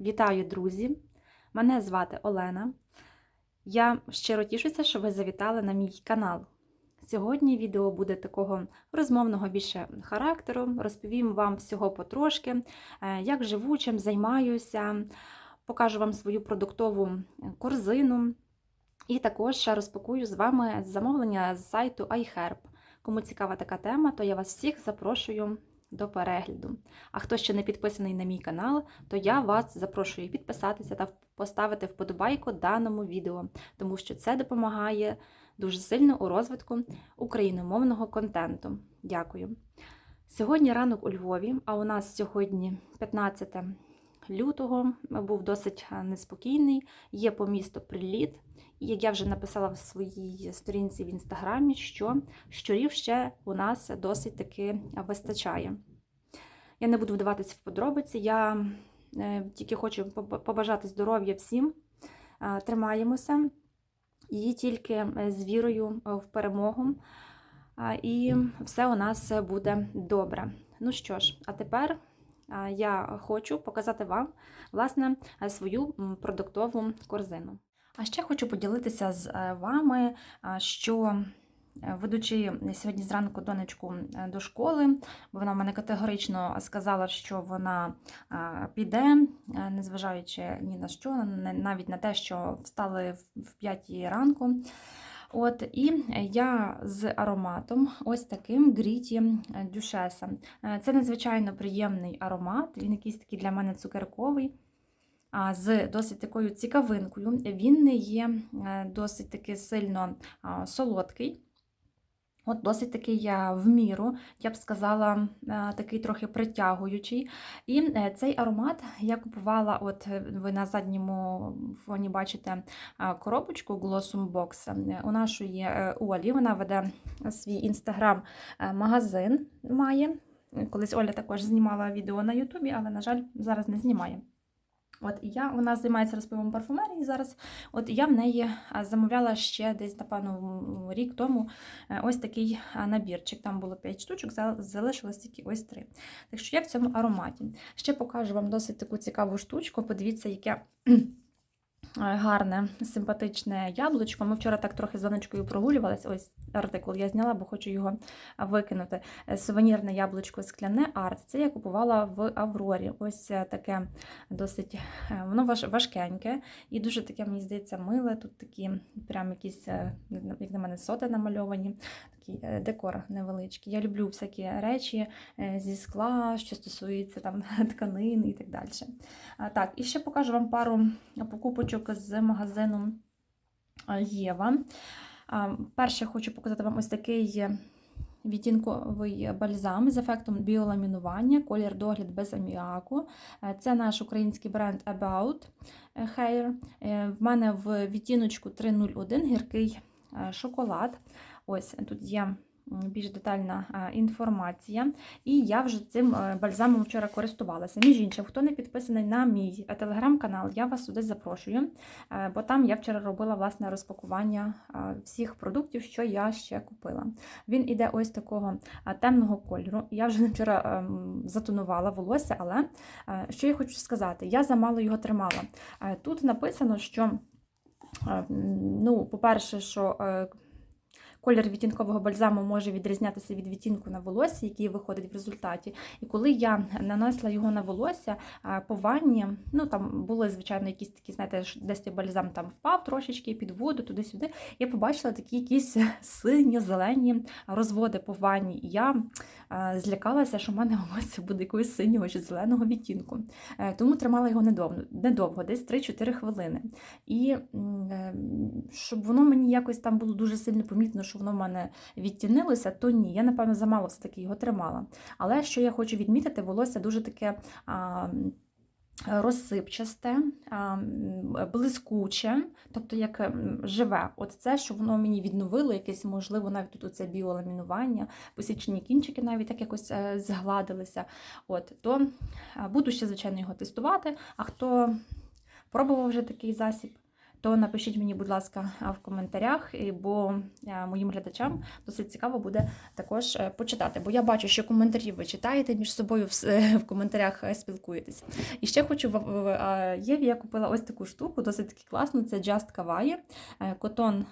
Вітаю, друзі! Мене звати Олена. Я щиро тішуся, що ви завітали на мій канал. Сьогодні відео буде такого розмовного більше характеру. Розповім вам всього потрошки, е, як живу, чим займаюся, покажу вам свою продуктову корзину. І також розпакую з вами замовлення з сайту iHerb. Кому цікава така тема, то я вас всіх запрошую до перегляду. А хто ще не підписаний на мій канал, то я вас запрошую підписатися та поставити вподобайку даному відео, тому що це допомагає дуже сильно у розвитку україномовного контенту. Дякую. Сьогодні ранок у Львові, а у нас сьогодні 15 лютого, був досить неспокійний, є по місту приліт. І як я вже написала в своїй сторінці в інстаграмі, що щурів ще у нас досить таки вистачає. Я не буду вдаватися в подробиці, я е, тільки хочу побажати здоров'я всім, Е, тримаємося і тільки е, з вірою в перемогу. Е, І все у нас буде добре. Ну що ж, а тепер е, я хочу показати вам власне е, свою продуктову корзину. А ще хочу поділитися з е, вами, що е, ведучи сьогодні зранку донечку до школи, бо вона мене категорично сказала, що вона піде, незважаючи ні на що, навіть на те, що встали в 5 ранку. От, і я з ароматом, ось таким Гріті Дюшеса. Е, Це надзвичайно приємний аромат, він якийсь такий для мене цукерковий а, з досить такою цікавинкою. Він не є е, досить таки сильно солодкий. От досить такий я в міру, я б сказала, е, такий трохи притягуючий. І е, цей аромат я купувала, от е, ви на задньому фоні бачите коробочку Glossum Box у нашої Олі. Вона веде свій інстаграм-магазин має. Колись Оля також знімала відео на Ютубі, але, на жаль, зараз не знімає. От і я, вона займається розпивом парфумерії зараз. От я в неї замовляла ще десь, напевно, рік тому е, ось такий набірчик. Там було 5 штучок, залишилось тільки ось 3. Так що я в цьому ароматі. Ще покажу вам досить таку цікаву штучку. Подивіться, яке гарне, симпатичне яблучко. Ми вчора так трохи з донечкою прогулювалися. Ось артикул я зняла, бо хочу його викинути. Е, Сувенірне яблучко скляне арт. Це я купувала в Аврорі. Ось е, таке досить е, воно важкеньке і дуже таке, мені здається, миле. Тут такі прям якісь, е, як на мене, соти намальовані, такий е, декор невеличкий. Я люблю всякі речі е, зі скла, що стосується там тканин і так далі. Так, і ще покажу вам пару покупочок з магазину Єва. Перше хочу показати вам ось такий відтінковий бальзам з ефектом біоламінування, колір догляд без аміаку. Е, Це наш український бренд About Hair. В мене в відтіночку 301 гіркий шоколад. Ось тут є більш детальна інформація. І я вже цим е, бальзамом вчора користувалася. Між іншим, хто не підписаний на мій е, телеграм-канал, я вас сюди запрошую, е, бо там я вчора робила власне розпакування всіх продуктів, що я ще купила. Він іде ось такого темного кольору. Я вже вчора затонувала волосся, але що я хочу сказати, я замало його тримала. Тут написано, що, ну, по-перше, що колір відтінкового бальзаму може відрізнятися від відтінку на волосся, який виходить в результаті. І коли я нанесла його на волосся по ванні, ну там були, звичайно, якісь такі, знаєте, десь бальзам там впав трошечки під воду, туди-сюди. Я побачила такі якісь синьо-зелені розводи по ванні. І я злякалася, що в мене волосся буде якогось синього чи зеленого відтінку. Е, Тому тримала його недовго, недовго десь 3-4 хвилини. І е, щоб воно мені якось там було дуже сильно помітно, що воно в мене відтінилося, то ні. Я, напевно, замало все-таки його тримала. Але що я хочу відмітити, волосся дуже таке. А, Розсипчасте, блискуче, тобто як живе. От це, що воно мені відновило, якесь, можливо, навіть тут оце біоламінування, посічені кінчики навіть так якось е, згладилися. От, то е, буду ще, звичайно, його тестувати. А хто пробував вже такий засіб, то напишіть мені, будь ласка, в коментарях, бо е, моїм глядачам досить цікаво буде також е, почитати. Бо я бачу, що коментарі ви читаєте між собою в, в коментарях е, спілкуєтесь. І ще хочу в- е, Єві я купила ось таку штуку, досить таки класну. Це Just Kawaii, е, котон.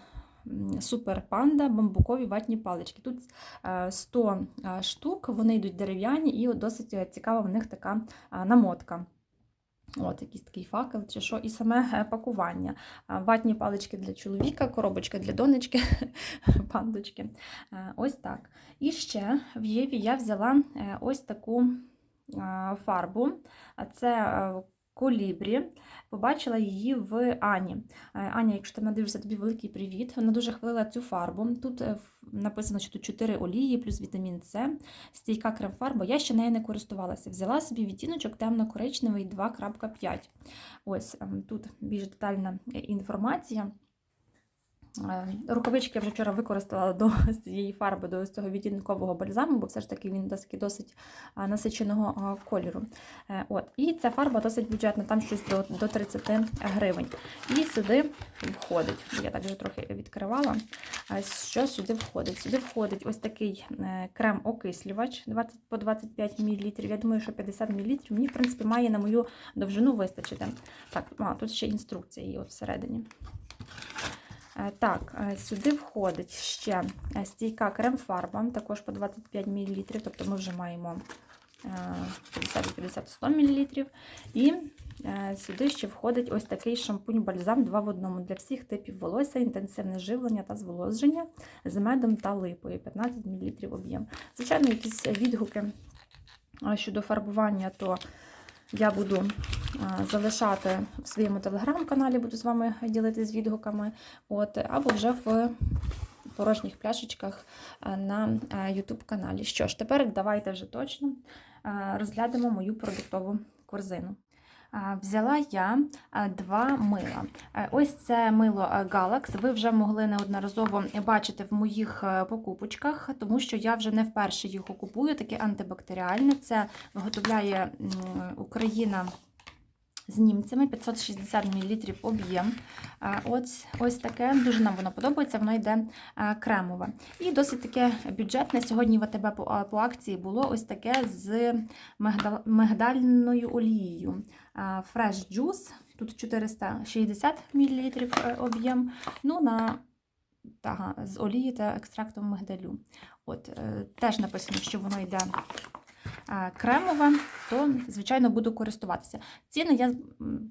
Супер панда, бамбукові ватні палички. Тут е, 100 е, штук, вони йдуть дерев'яні, і досить е, цікава в них така е, намотка. От, якийсь такий факел чи що, і саме е, пакування. Ватні палички для чоловіка, коробочка для донечки, пандочки. Е, Ось так. І ще в Єві я взяла е, ось таку фарбу. Це колібрі. Побачила її в Ані. Е, Аня, якщо ти мене дивишся, тобі великий привіт. Вона дуже хвалила цю фарбу. Тут е, написано, що тут 4 олії плюс вітамін С, стійка крем-фарба. Я ще нею не користувалася. Взяла собі відтіночок темно-коричневий 2.5. Ось ем, тут більш детальна е, інформація. Е, Рукавички я вже вчора використала до цієї фарби, до цього відтінкового бальзаму, бо все ж таки він досить, досить насиченого кольору. Е, От. І ця фарба досить бюджетна, там щось до, до 30 гривень. І сюди входить, я так вже трохи відкривала. Що сюди входить? Сюди входить ось такий е, крем-окислювач 20 по 25 мл. Я думаю, що 50 мл мені, в принципі, має на мою довжину вистачити. Так, а, тут ще інструкція є от всередині. Е, Так, е, сюди входить ще е, стійка крем-фарба, також по 25 мл, тобто ми вже маємо е, 50-50-100 мл. І сюди ще входить ось такий шампунь-бальзам 2 в одному для всіх типів волосся, інтенсивне живлення та зволоження з медом та липою, 15 мл об'єм. Звичайно, якісь відгуки щодо фарбування, то я буду е, залишати в своєму телеграм-каналі, буду з вами ділитися відгуками. От, або вже в порожніх пляшечках е, на е, YouTube каналі. Що ж, тепер давайте вже точно е, розглянемо мою продуктову корзину. Взяла я два мила. Е, Ось це мило е, Galax. Ви вже могли неодноразово бачити в моїх е, покупочках, тому що я вже не вперше його купую. Таке антибактеріальне. Це виготовляє Україна з німцями 560 мл об'єм. Е, Ось, ось таке, дуже нам воно подобається, воно йде е, кремове. І досить таке бюджетне. Сьогодні в АТБ по, по акції було ось таке з мигдал- мигдальною олією. Е, Fresh Juice, тут 460 мл об'єм. Ну, на та, з олії та екстрактом мигдалю. От, е, теж написано, що воно йде е, кремове, то, звичайно, буду користуватися. Ціни я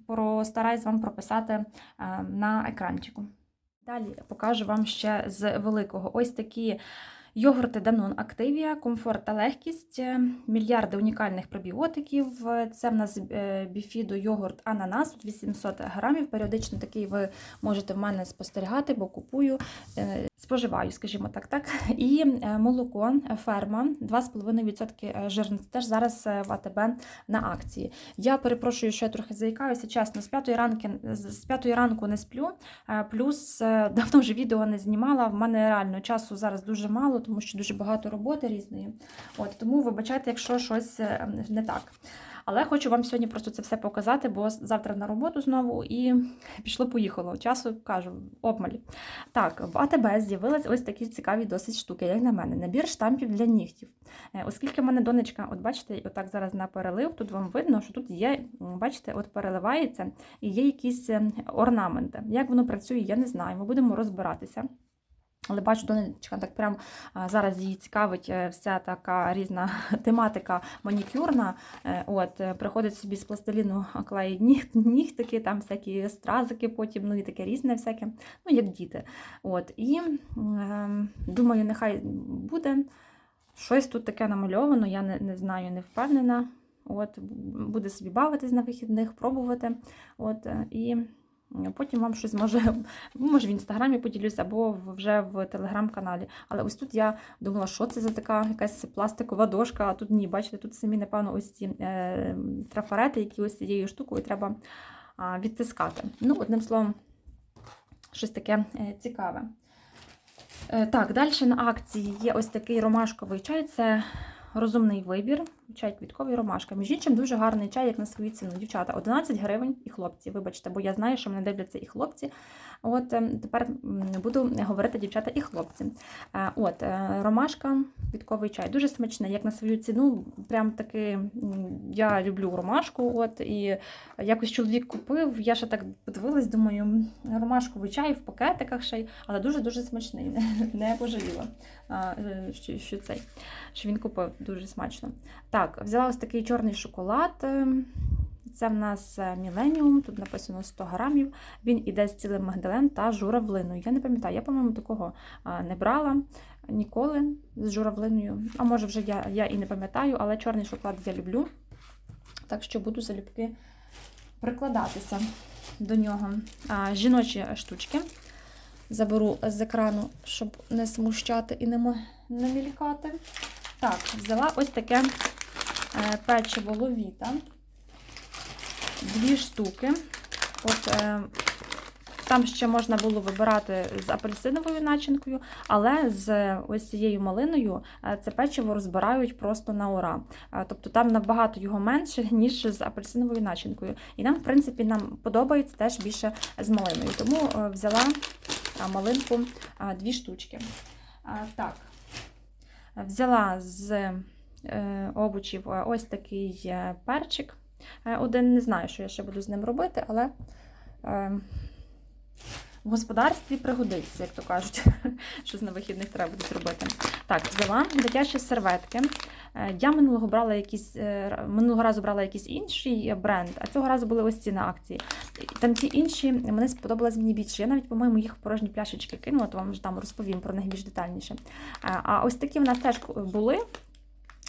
постараюсь вам прописати е, на екранчику. Далі покажу вам ще з великого. Ось такі йогурти Danone Activia, комфорт та легкість, е, мільярди унікальних пробіотиків. Це в нас е, біфідо йогурт ананас, 800 грамів. Періодично такий ви можете в мене спостерігати, бо купую, е, споживаю, скажімо так. так. І е, молоко ферма 2,5% жирності. Теж зараз е, в АТБ на акції. Я перепрошую, що я трохи заїкаюся. Чесно, з п'ятої ранки з п'ятої ранку не сплю. Е, Плюс е, давно вже відео не знімала. В мене реально часу зараз дуже мало, тому що дуже багато роботи різної. От тому вибачайте, якщо щось е, не так. Але хочу вам сьогодні просто це все показати, бо завтра на роботу знову і пішло-поїхало. Часу кажу, обмаль. Так, в АТБ з'явились ось такі цікаві досить штуки, як на мене. Набір штампів для нігтів. Е, Оскільки в мене донечка, от бачите, отак зараз на перелив, тут вам видно, що тут є, бачите, от переливається і є якісь е, орнаменти. Як воно працює, я не знаю. Ми будемо розбиратися. Але бачу, донечка так прям зараз її цікавить е, вся така різна тематика манікюрна. Е, От, е, приходить собі з пластиліну клеїть ніг, нігтики, там всякі стразики потім, ну і таке різне всяке, ну як діти. От, і е, думаю, нехай буде щось тут таке намальовано, я не, не знаю, не впевнена. От, буде собі бавитись на вихідних, пробувати. От, і потім вам щось може може в інстаграмі поділюсь, або вже в телеграм-каналі. Але ось тут я думала, що це за така якась пластикова дошка, а тут ні, бачите, тут самі, напевно, ось ці е, трафарети, які ось цією штукою треба відтискати. Ну, одним словом, щось таке е, цікаве. Е, так, далі на акції є ось такий ромашковий чай. Це розумний вибір. чай квітковий ромашка. Між іншим, дуже гарний чай, як на свою ціну. Дівчата, 11 гривень і хлопці. Вибачте, бо я знаю, що мене дивляться і хлопці. От ем, тепер буду говорити дівчата і хлопці. Е, От, е, ромашка, квітковий чай. Дуже смачний, як на свою ціну. Прям таки я люблю ромашку. От, і якось чоловік купив. Я ще так подивилась, думаю, ромашковий чай в пакетиках ще й, але дуже-дуже смачний. Не пожаліла, е, що, цей, що він купив дуже смачно. Так, взяла ось такий чорний шоколад. Це в нас е, Міленіум, тут написано 100 грамів. Він іде з цілим магдалем та журавлиною. Я не пам'ятаю, я, по-моєму, такого не брала ніколи з журавлиною. А може, вже я, я і не пам'ятаю, але чорний шоколад я люблю. Так що буду залюбки прикладатися до нього. А, жіночі штучки заберу з екрану, щоб не смущати і не, м- не мількати. Так, взяла ось таке е, печиво ловіта. Дві штуки. От, е, там ще можна було вибирати з апельсиновою начинкою, але з ось цією малиною е, це печиво розбирають просто на ура. Е, Тобто там набагато його менше, ніж з апельсиновою начинкою. І нам, в принципі, нам подобається теж більше з малиною. Тому е, взяла малинку дві штучки. Так, взяла з овочів ось такий перчик. Е, Один не знаю, що я ще буду з ним робити, але е, в господарстві пригодиться, як то кажуть, що на вихідних треба буде зробити. Так, взяла дитячі серветки. Е, Я минулого брала якісь, минулого разу брала якийсь інший бренд, а цього разу були ось ці на акції. Там ті інші мені сподобалось мені більше. Я навіть, по-моєму, їх в порожні пляшечки кинула, то вам вже там розповім про них більш детальніше. А ось такі в нас теж були.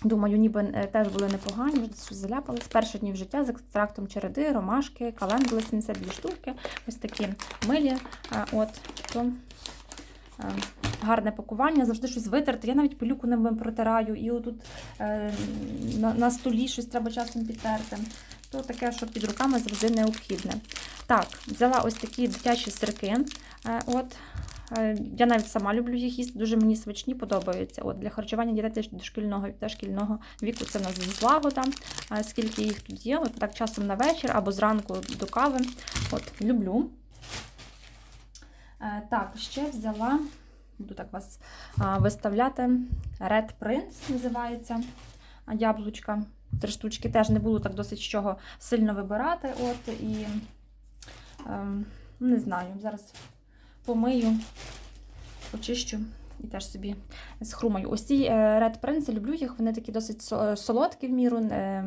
Думаю, ніби е, теж були непогані, щось заляпали. З перших днів життя з екстрактом череди, ромашки, календули 72 штуки. Ось такі милі. Е, От, то, е, гарне пакування, завжди щось витерти. Я навіть пилюку ними протираю, і отут на, на столі щось треба часом підтерти. То таке, що під руками завжди необхідне. Так, взяла ось такі дитячі сирки. От, Я навіть сама люблю їх їсти, дуже мені смачні, подобаються. От Для харчування дітей дошкільного та шкільного віку це в нас злагода, скільки їх тут є. От так часом на вечір або зранку до кави. От, Люблю. Е, Так, ще взяла, буду так вас виставляти. Red Prince називається яблучка. Три штучки теж не було так досить чого сильно вибирати. От, і ем, не знаю, зараз помию, почищу і теж собі схрумаю. Ось ці е, Red Prince, люблю їх, вони такі досить солодкі в міру, е,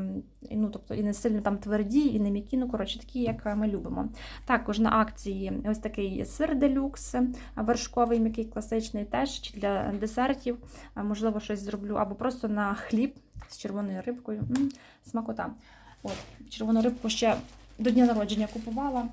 ну, тобто і не сильно там тверді, і не м'які, ну, коротше, такі, як ми любимо. Також на акції ось такий сир делюкс, е, вершковий, м'який, класичний, теж чи для десертів, е, можливо, щось зроблю, або просто на хліб з червоною рибкою. М, смакота. От, червону рибку ще до дня народження купувала.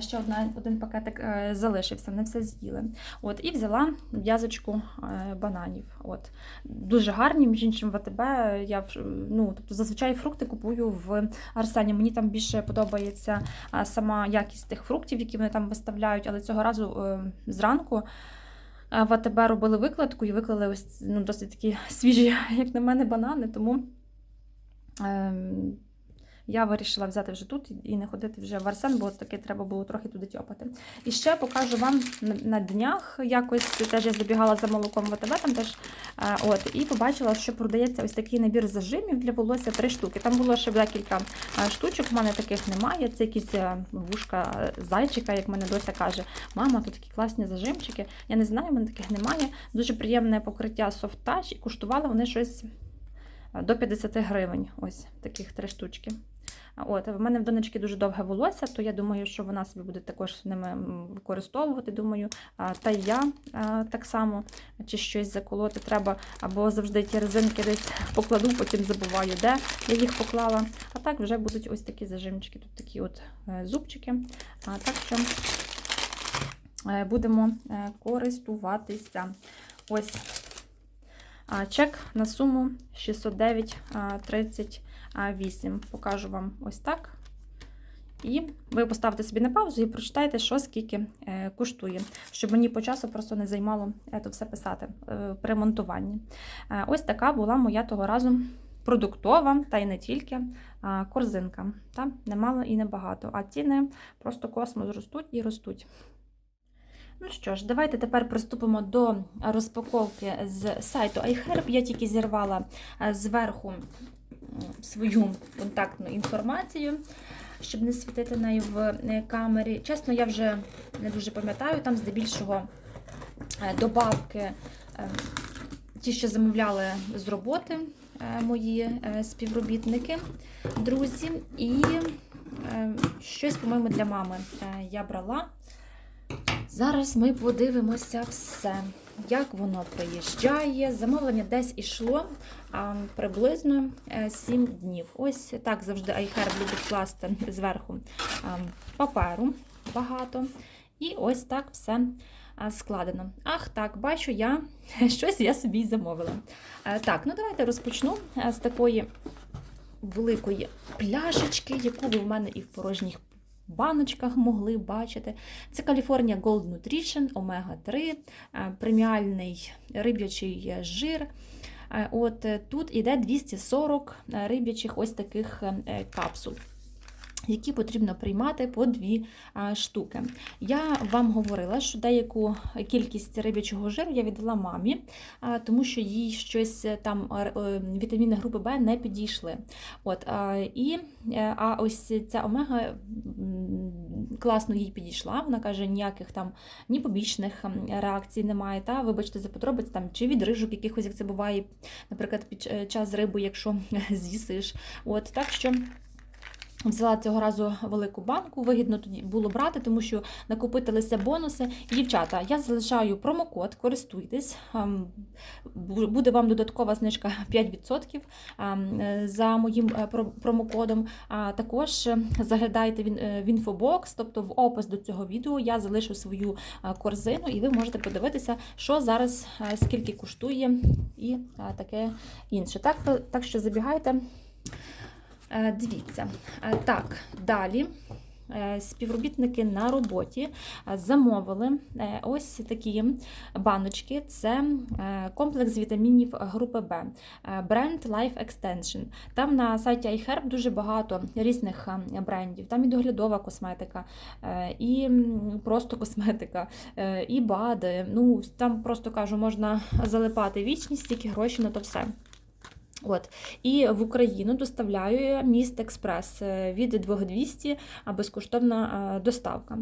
Ще одна, один пакетик е, залишився, не все з'їли. От, і взяла в'язочку е, бананів. От. Дуже гарні, між іншим в. Я ну, тобто, зазвичай фрукти купую в Арсені. Мені там більше подобається сама якість тих фруктів, які вони там виставляють, але цього разу е, зранку. В АТБ робили викладку і виклали ось ну, досить такі свіжі, як на мене, банани. Тому ем, я вирішила взяти вже тут і- не ходити вже в Арсен, бо таки треба було трохи туди тьопати. І ще покажу вам на, днях якось теж я забігала за молоком в АТБ, там теж е, от, і побачила, що продається ось такий набір зажимів для волосся три штуки. Там було ще декілька е, штучок, в мене таких немає. Це якісь е, вушка зайчика, як мене дося каже. Мама, тут такі класні зажимчики. Я не знаю, в мене таких немає. Дуже приємне покриття Touch і коштували вони щось до 50 гривень. Ось таких три штучки. От, в мене в донечки дуже довге волосся, то я думаю, що вона собі буде також ними використовувати. Думаю, та й я так само, чи щось заколоти треба, або завжди ті резинки десь покладу, потім забуваю, де я їх поклала. А так вже будуть ось такі зажимчики, тут такі от е, зубчики. Так що е, будемо е, користуватися. Ось чек на суму 609,38. Покажу вам ось так. І ви поставите собі на паузу і прочитайте, що скільки е, коштує, щоб мені по часу просто не займало е, то все писати е, при монтуванні. Е, ось така була моя того разу продуктова, та й не тільки корзинка. Та? Немало і небагато. А ціни просто космос ростуть і ростуть. Ну що ж, давайте тепер приступимо до розпаковки з сайту iHerb. Я тільки зірвала зверху свою контактну інформацію, щоб не світити нею в е, камері. Чесно, я вже не дуже пам'ятаю, там здебільшого е, добавки, е, ті, що замовляли з роботи мої співробітники, друзі, і щось, по-моєму, для мами я брала. Зараз ми подивимося все, як воно приїжджає. Замовлення десь ішло а, приблизно 7 днів. Ось так завжди iHerb любить класти зверху паперу багато. І ось так все складено. Ах, так, бачу я, щось я собі й замовила. Е, Так, ну давайте розпочну е, з такої великої пляшечки, яку ви в мене і в порожніх баночках могли бачити. Це California Gold Nutrition, омега 3, преміальний риб'ячий жир. Е, От е, тут іде 240 риб'ячих ось таких е, капсул. Які потрібно приймати по дві штуки. Я вам говорила, що деяку кількість риб'ячого жиру я віддала мамі, тому що їй щось е, там е, вітаміни групи Б не підійшли. От, і, е, а ось ця омега класно їй підійшла. Вона каже, ніяких там ні побічних реакцій немає. Та, вибачте за подробиці, там, чи від рижок якихось, як це буває, наприклад, під е, час риби, якщо з'їсиш. От, так що. Взяла цього разу велику банку, вигідно тоді було брати, тому що накопитилися бонуси. Дівчата, я залишаю промокод, користуйтесь. ем, Буде вам додаткова знижка 5% ем, е, за моїм е, промокодом. Також е, заглядайте в ін- в інфобокс, тобто в опис до цього відео я залишу свою корзину, і ви можете подивитися, що зараз скільки коштує і таке інше. Так, так що забігайте. Е, Дивіться. Е, Так, далі. е, Співробітники на роботі замовили ось такі баночки. Це комплекс вітамінів групи Б, бренд Life Extension. Там на сайті iHerb дуже багато різних брендів. Там і доглядова косметика, і просто косметика, і БАДи. Ну, там просто кажу, можна залипати вічність, тільки гроші на то все. От. І в Україну доставляє міст Експрес е, від 2200 безкоштовна е, доставка.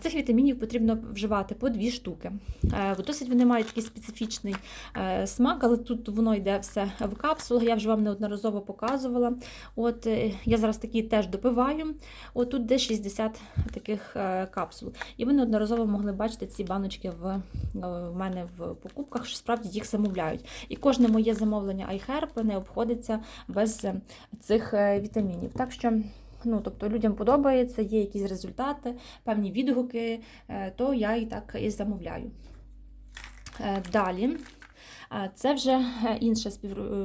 Цих вітамінів потрібно вживати по дві штуки. Е, Досить вони мають такий специфічний смак, але тут воно йде все в капсулах. Я вже вам неодноразово показувала. От я зараз такі теж допиваю. От тут де 60 таких капсул. І ви неодноразово могли бачити ці баночки в, в мене в покупках, що справді їх замовляють. І кожне моє замовлення iHerb не обходиться без е, цих е, вітамінів. Так що. Ну, тобто людям подобається, є якісь результати, певні відгуки, е, то я і так і замовляю. Далі. Це вже інша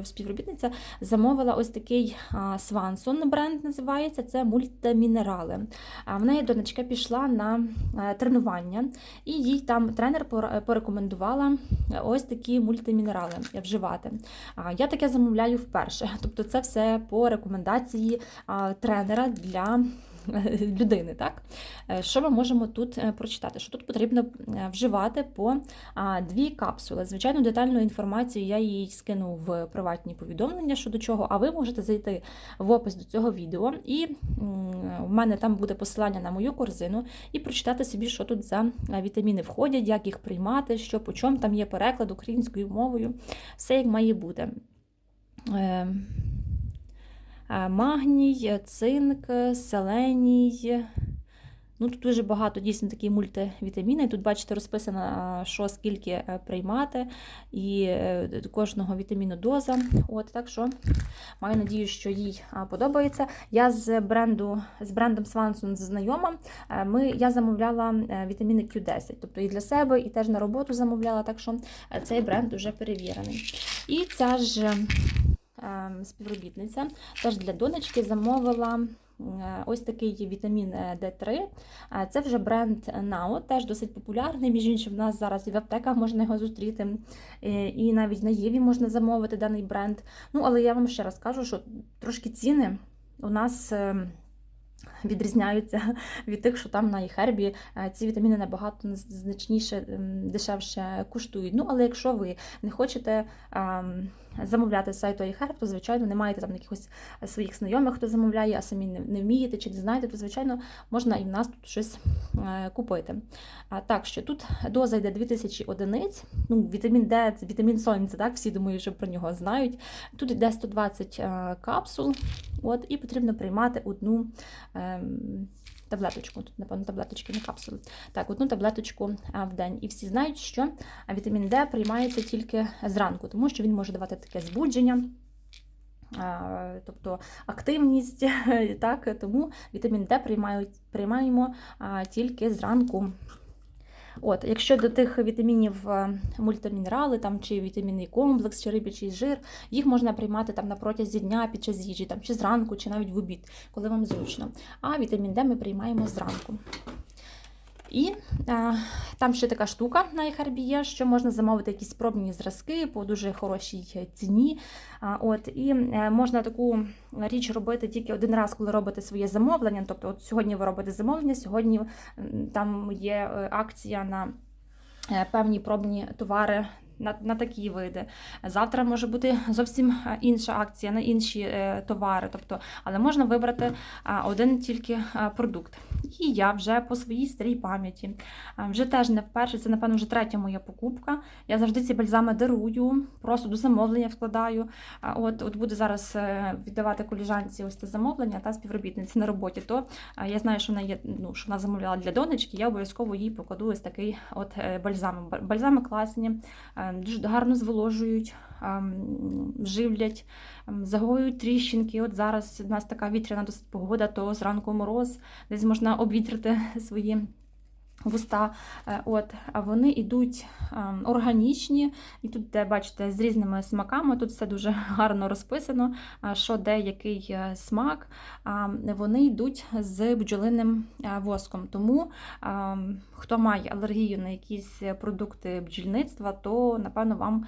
співробітниця замовила ось такий Свансон бренд називається. Це мультимінерали. В неї донечка пішла на е, тренування, і їй там тренер порекомендувала ось такі мультимінерали вживати. Я таке замовляю вперше. Тобто, це все по рекомендації тренера для людини. Так? Е, Що ми можемо тут е, прочитати? Що тут потрібно е, вживати по дві капсули. Звичайно, детальну інформацію я їй скину в приватні повідомлення щодо чого, а ви можете зайти в опис до цього відео, і в мене там буде посилання на мою корзину, і прочитати собі, що тут за вітаміни входять, як їх приймати, що по чому там є переклад українською мовою, все як має бути. Е, е, Магній, цинк, селеній. Ну, тут дуже багато дійсно такі мультивітаміни. Тут, бачите, розписано, що скільки е, приймати, і е, кожного вітаміну доза. От, так що маю надію, що їй подобається. Я з бренду, з брендом Swanson знайома. Е, Ми, я замовляла е, вітаміни Q10, тобто і для себе, і теж на роботу замовляла, так що е, цей бренд вже перевірений. І ця ж співробітниця теж для донечки замовила е, ось такий вітамін е, D3. Е, Це вже бренд Nao, теж досить популярний. Між іншим, в нас зараз і в аптеках можна його зустріти, е, і навіть на Єві можна замовити даний бренд. Ну, але я вам ще раз кажу, що трошки ціни у нас. Відрізняються від тих, що там на iHerb е, ці вітаміни набагато значніше, дешевше коштують. Ну, але якщо ви не хочете ем, замовляти з сайту iHerb, то, звичайно, не маєте там якихось своїх знайомих, хто замовляє, а самі не, вмієте чи не знаєте, то, звичайно, можна і в нас тут щось е, купити. Так що тут доза йде 2000 одиниць. Ну, вітамін це вітамін сонця, так, всі думаю, що про нього знають. Тут йде 120 е, капсул, от, і потрібно приймати одну. Ем, Таблеточку, тут, напевно, таблеточки, не капсули. Так, одну таблеточку в день. І всі знають, що вітамін D приймається тільки зранку, тому що він може давати таке збудження, тобто активність. Так, тому вітамін приймають, приймаємо тільки зранку. От, якщо до тих вітамінів е, мультимінерали, там, чи вітамінний комплекс, чи рибячий жир, їх можна приймати там на протязі дня під час їжі, там, чи зранку, чи навіть в обід, коли вам зручно. А вітамін Д ми приймаємо зранку. І а, там ще така штука на iHerb є, що можна замовити якісь пробні зразки по дуже хорошій ціні. А, от, І е, можна таку річ робити тільки один раз, коли робите своє замовлення. Тобто, от сьогодні ви робите замовлення, сьогодні там є е, акція на е, певні пробні товари. На, на такі види. Завтра може бути зовсім е, інша акція на інші е, товари. Тобто, але можна вибрати один тільки е, продукт. І я вже по своїй старій пам'яті, вже теж не вперше, це, напевно, вже третя моя покупка. Я завжди ці бальзами дарую, просто до замовлення вкладаю. От, от буду зараз віддавати коліжанці ось це замовлення та співробітниці на роботі. То я знаю, що вона є, ну, що вона замовляла для донечки, я обов'язково їй покладу ось такий от бальзам. Бальзами класні, дуже гарно зволожують, ем, живлять, ем, загоюють тріщинки. От зараз у нас така вітряна досить погода, то зранку мороз, десь можна обвітрити свої. Вуста, Е, от, вони йдуть ем, органічні, і тут, де бачите, з різними смаками, тут все дуже гарно розписано, що де який е, смак. Вони йдуть з бджолиним е, воском. Тому хто має алергію на якісь продукти бджільництва, то напевно вам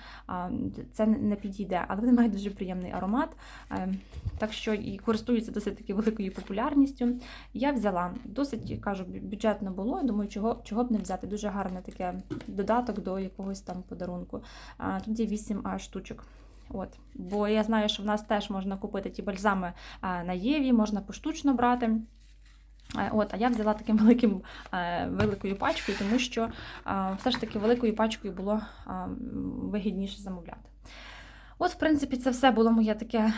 це не підійде. Але вони мають дуже приємний аромат, е, так що і користуються досить таки великою популярністю. Я взяла досить кажу, бюджетно було. Думаю, чого, чого б не взяти. Дуже гарне таке додаток до якогось там подарунку. А, Тут є 8 а, штучок. От. Бо я знаю, що в нас теж можна купити ті бальзами на Єві, можна поштучно брати. От, а я взяла таким великим е, великою пачкою, тому що все ж таки великою пачкою було вигідніше замовляти. От, в принципі, це все було моє таке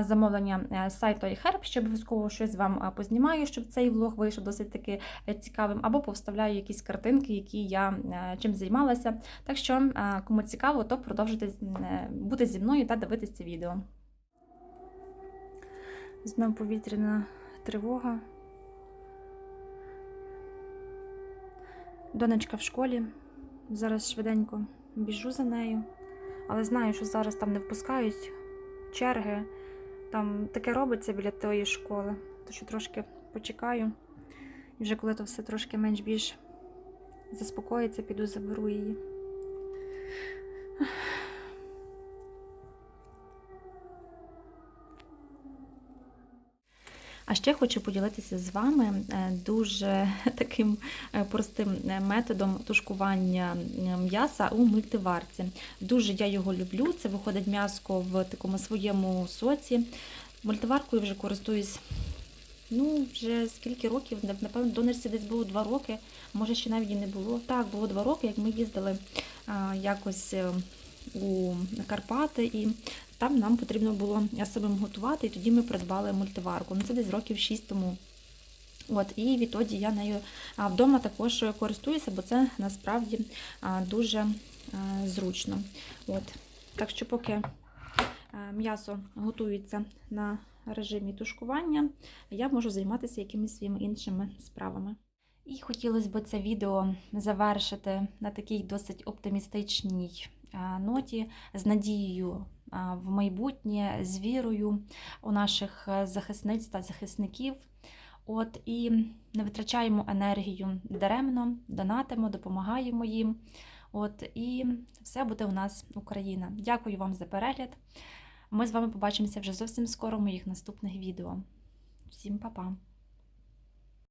замовлення е, з сайту iHerb. Ще обов'язково щось вам познімаю, щоб цей влог вийшов досить таки е, цікавим, або повставляю якісь картинки, які я е, чим займалася. Так що, кому цікаво, то продовжуйте бути зі мною та дивитися це відео. Знов повітряна тривога. Донечка в школі. Зараз швиденько біжу за нею, але знаю, що зараз там не впускають черги. Там таке робиться біля тої школи. То що трошки почекаю. І вже коли то все трошки менш більш заспокоїться, піду заберу її. А ще хочу поділитися з вами е, дуже таким е, простим е, методом тушкування м'яса у мультиварці. Дуже я його люблю. Це виходить м'яско в такому своєму соці. Мультиваркою вже користуюсь. Ну, вже скільки років, напевно, донорці десь було два роки, може ще навіть і не було. Так, було два роки, як ми їздили якось у Карпати, і там нам потрібно було самим готувати, і тоді ми придбали мультиварку. Ну, це десь років 6 тому. От, і відтоді я нею вдома також користуюся, бо це насправді дуже зручно. От. Так що, поки м'ясо готується на режимі тушкування, я можу займатися якимись своїми іншими справами. І хотілося б це відео завершити на такій досить оптимістичній ноті, з надією в майбутнє, з вірою у наших е, захисниць та захисників. От і не витрачаємо енергію даремно, донатимо, допомагаємо їм. От і все буде у нас Україна. Дякую вам за перегляд. Ми з вами побачимося вже зовсім скоро в моїх наступних відео. Всім па-па!